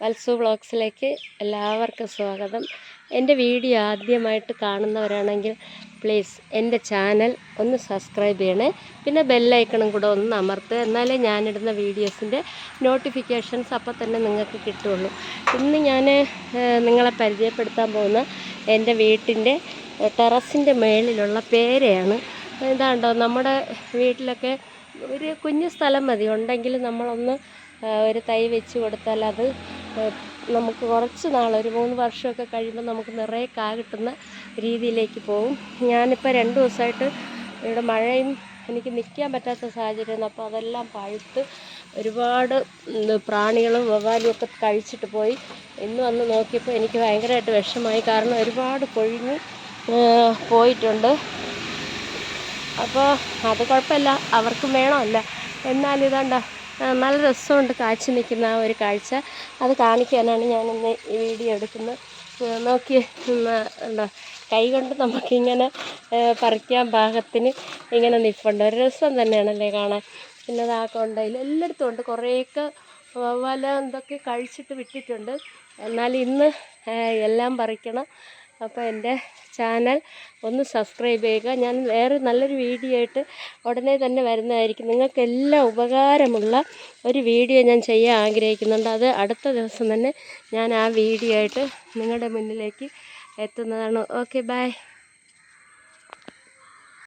വത്സു വ്ളോഗ്സിലേക്ക് എല്ലാവർക്കും സ്വാഗതം. എന്റെ വീഡിയോ ആദ്യമായിട്ട് കാണുന്നവരാണെങ്കിൽ പ്ലീസ് എന്റെ ചാനൽ ഒന്ന് സബ്സ്ക്രൈബ് ചെയ്യണേ. പിന്നെ ബെല്ലൈക്കണും കൂടെ ഒന്ന് അമർത്തുക എന്നാലേ ഞാനിടുന്ന വീഡിയോസിന്റെ നോട്ടിഫിക്കേഷൻസ് അപ്പോൾ തന്നെ നിങ്ങൾക്ക് കിട്ടുള്ളൂ ഇന്ന് ഞാൻ നിങ്ങളെ പരിചയപ്പെടുത്താൻ പോകുന്ന എന്റെ വീട്ടിന്റെ ടെറസിന്റെ മേളിലുള്ള പേരയാണ്. ഇതാണ്ടോ നമ്മുടെ വീട്ടിലൊക്കെ ഒരു കുഞ്ഞു സ്ഥലം മതി. ഉണ്ടെങ്കിൽ നമ്മളൊന്ന് ഒരു തൈ വെച്ച് കൊടുത്താൽ അത് നമുക്ക് കുറച്ച് നാൾ ഒരു മൂന്ന് വർഷമൊക്കെ കഴിയുമ്പോൾ നമുക്ക് നിറയെ കാ കിട്ടുന്ന രീതിയിലേക്ക് പോകും. ഞാനിപ്പോൾ രണ്ട് ദിവസമായിട്ട് ഇവിടെ മഴയും എനിക്ക് നിൽക്കാൻ പറ്റാത്ത സാഹചര്യമാണ്. അപ്പോൾ അതെല്ലാം പഴുത്ത് ഒരുപാട് പ്രാണികളും വവ്വാലും ഒക്കെ കഴിച്ചിട്ട് പോയി. ഇന്ന് വന്ന് നോക്കിയപ്പോൾ എനിക്ക് ഭയങ്കരമായിട്ട് വിഷമായി. കാരണം ഒരുപാട് കൊഴിഞ്ഞ് പോയിട്ടുണ്ട്. അപ്പോൾ അത് കുഴപ്പമില്ല. അവർക്കും വേണമല്ല. എന്നാൽ ഇതാണ്ട നല്ല രസമുണ്ട് കാച്ചി നിൽക്കുന്ന ആ ഒരു കാഴ്ച. അത് കാണിക്കാനാണ് ഞാനിന്ന് ഈ വീഡിയോ എടുക്കുന്നത്. ആ, നോക്കി ഉണ്ടോ? കൈ കൊണ്ട് നമുക്കിങ്ങനെ ആ, പറിക്കാൻ പാകത്തിന് ഇങ്ങനെ നിൽപ്പുണ്ട് ഒരു രസം തന്നെയാണല്ലേ കാണാൻ. പിന്നെ അതാ കൊണ്ടതിൽ എല്ലായിടത്തും ഉണ്ട്. കുറേയൊക്കെ വല എന്തൊക്കെ കഴിച്ചിട്ട് വിട്ടിട്ടുണ്ട്. എന്നാൽ ഇന്ന് എല്ലാം പറിക്കണം. അപ്പോൾ എന്റെ ചാനൽ ഒന്ന് സബ്സ്ക്രൈബ് ചെയ്യുക. ഞാൻ വേറെ നല്ലൊരു വീഡിയോ ആയിട്ട് ഉടനെ തന്നെ വരുന്നതായിരിക്കും. നിങ്ങൾക്കെല്ലാം ഉപകാരമുള്ള ഒരു വീഡിയോ ഞാൻ ചെയ്യാൻ ആഗ്രഹിക്കുന്നുണ്ട്. അത് അടുത്ത ദിവസം തന്നെ ഞാൻ ആ വീഡിയോ ആയിട്ട് നിങ്ങളുടെ മുന്നിലേക്ക് എത്തുന്നതാണ്. Okay bye.